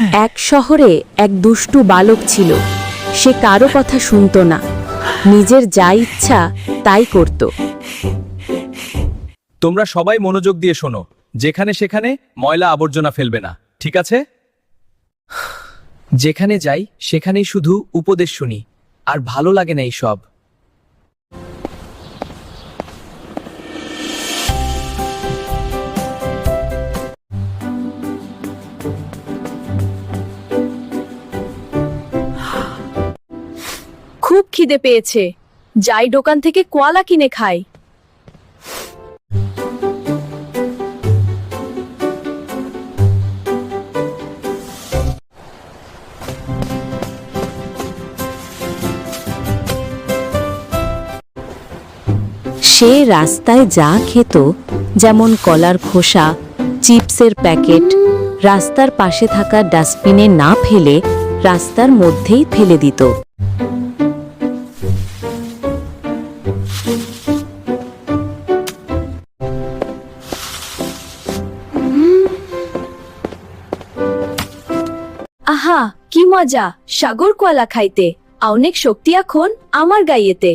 এক শহরে এক দুষ্টু বালক ছিল। সে কারও কথা শুনতো না। নিজের যা ইচ্ছা তাই করত। তোমরা সবাই মনোযোগ দিয়ে শোনো। যেখানে সেখানে ময়লা আবর্জনা ফেলবে না। ঠিক আছে? যেখানে যাই, সেখানেই শুধু উপদেশ শুনি। আর ভালো লাগে না এই সব খিদে পেয়েছে। যাই দোকান থেকে কোয়ালা কিনে খাই। সে রাস্তায় যা খেত, যেমন কলার খোসা, চিপসের প্যাকেট, রাস্তার পাশে থাকা ডাস্টবিনে না ফেলে রাস্তার মধ্যেই ফেলে দিত। আহা, কি মজা, সাগর কোয়ালা খাইতে। অনেক শক্তি এখন আমার গাইয়েতে।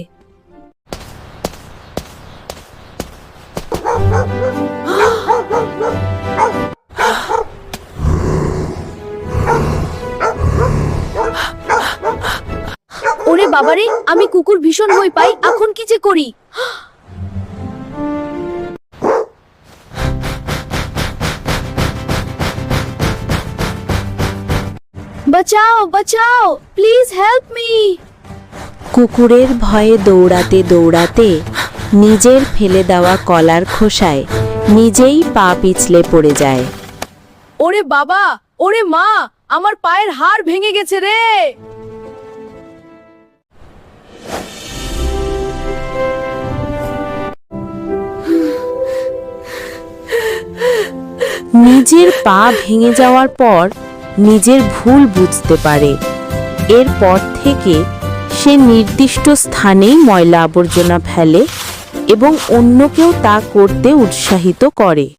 ওরে বাবারে, আমি কুকুর ভীষণ ভয় পাই, এখন কি যে করি? বাঁচাও বাঁচাও প্লিজ হেল্প মি কুকুরের ভয়ে দৌড়াতে দৌড়াতে নিজের ফেলে দেওয়া কলার খোসায় নিজেই পা পিছলে পড়ে যায়। ওরে বাবা, ওরে মা, আমার পায়ের হাড় ভেঙে গেছে রে। নিজের পা ভেঙে যাওয়ার পর নিজের ভুল বুঝতে পারে। এরপর থেকে সে নির্দিষ্ট স্থানেই ময়লা আবর্জনা ফেলে এবং অন্যকেও তা করতে উৎসাহিত করে।